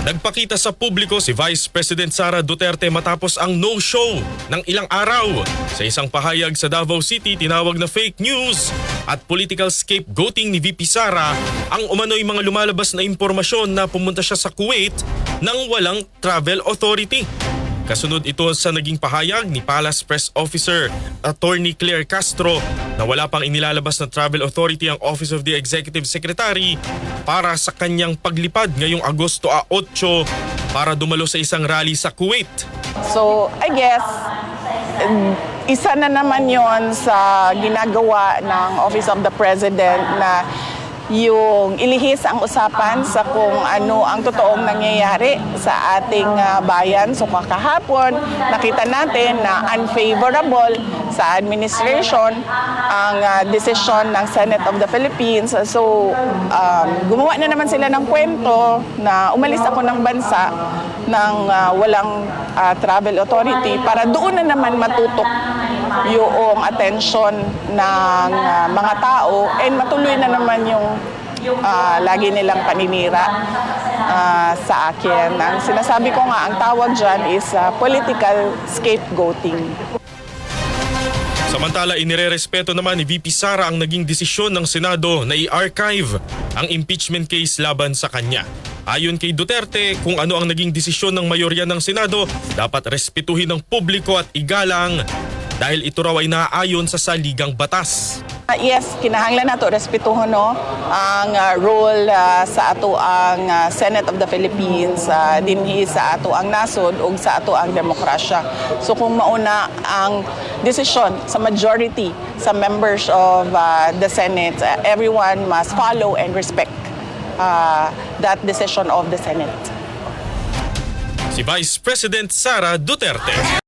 Nagpakita sa publiko si Vice President Sara Duterte matapos ang no-show ng ilang araw. Sa isang pahayag sa Davao City, tinawag na fake news at political scapegoating ni VP Sara ang umano'y mga lumalabas na impormasyon na pumunta siya sa Kuwait nang walang travel authority. Kasunod ito sa naging pahayag ni Palace Press Officer Attorney Claire Castro na wala pang inilalabas na travel authority ang Office of the Executive Secretary para sa kanyang paglipad ngayong Agosto a 8 para dumalo sa isang rally sa Kuwait. So, I guess, isa na naman yon sa ginagawa ng Office of the President na yung ilihis ang usapan sa kung ano ang totoong nangyayari sa ating ah, bayan. So kakahapon, nakita natin na unfavorable sa administration ang ah, desisyon ng Senate of the Philippines. So um, gumawa na naman sila ng kwento na umalis ako ng bansa ng ah, walang ah, travel authority para doon na naman matutok yung attention ng ah, mga tao and matuloy na naman yung ah, lagi nilang paninira ah, sa akin. Ang sinasabi ko nga, ang tawag dyan is ah, political scapegoating. Samantala, inirerespeto naman ni VP Sara ang naging desisyon ng Senado na i-archive ang impeachment case laban sa kanya. Ayon kay Duterte, kung ano ang naging desisyon ng mayorya ng Senado, dapat respetuhin ng publiko at igalang dahil ito raw ay naaayon sa saligang batas. Ah, yes, kinahanglan nato respetuhon no ang ah, role ah, sa ato ang ah, Senate of the Philippines ah, dinhi sa ato ang nasod ug sa ato ang demokrasya. So kung mauna ang desisyon sa majority sa members of ah, the Senate, ah, everyone must follow and respect ah, that decision of the Senate. Si Vice President Sara Duterte.